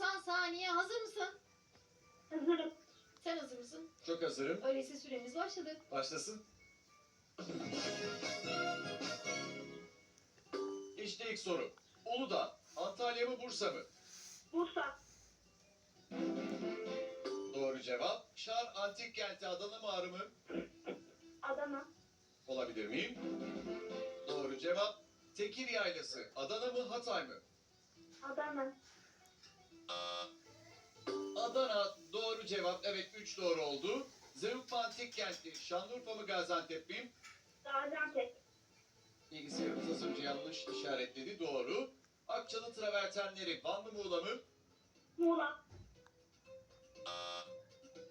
90 saniye hazır mısın? Hazırım. Sen hazır mısın? Çok hazırım. Öyleyse süremiz başladı. Başlasın. İşte ilk soru. Uludağ, Antalya mı Bursa mı? Bursa. Doğru cevap. Şar Antik Kenti Adana mı Ağrı mı? Adana. Olabilir miyim? Doğru cevap. Tekir Yaylası Adana mı Hatay mı? Adana. Adana doğru cevap. Evet 3 doğru oldu. Zeugma antik kenti Şanlıurfa mı Gaziantep mi? Gaziantep. Bilgisayarımız az önce yanlış işaretledi. Doğru. Akçalı travertenleri Van mı Muğla mı? Muğla.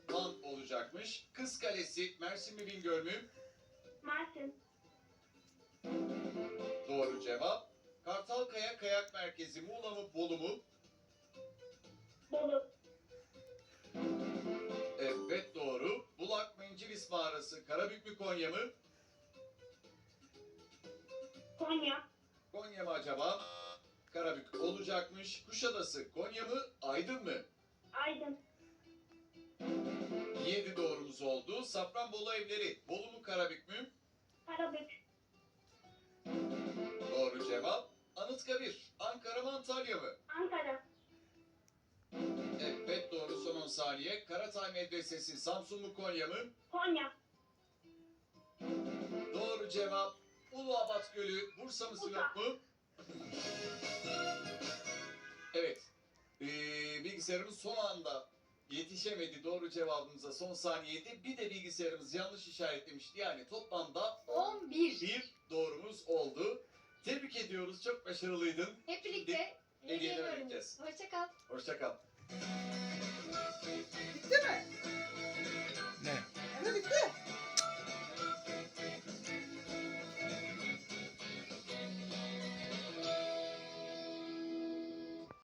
Van olacakmış. Kız Kalesi Mersin mi Bingöl mü? Mersin. Doğru cevap. Kartalkaya Kayak Merkezi Muğla mı Bolu mu? Evet doğru. Bulak Mencilis Mağarası Karabük mü Konya mı? Konya. Konya mı acaba? Karabük olacakmış. Kuşadası Konya mı Aydın mı? Aydın. 7 doğrumuz oldu. Safranbolu evleri Bolu mu Karabük mü? Karabük. Doğru cevap. Anıtkabir Ankara mı Antalya mı? Saniye. Karatay Medresesi Samsun mu Konya mı? Konya. Doğru cevap. Uluabat Gölü Bursa mı Sinop mu? Evet. Ee, bilgisayarımız son anda yetişemedi doğru cevabımıza son saniyede. Bir de bilgisayarımız yanlış işaretlemişti. Yani toplamda 11. bir doğrumuz oldu. Tebrik ediyoruz. Çok başarılıydın. Hep birlikte hediyeler hediyeleri vereceğiz. öğreneceğiz. Hoşça kal. Hoşça kal.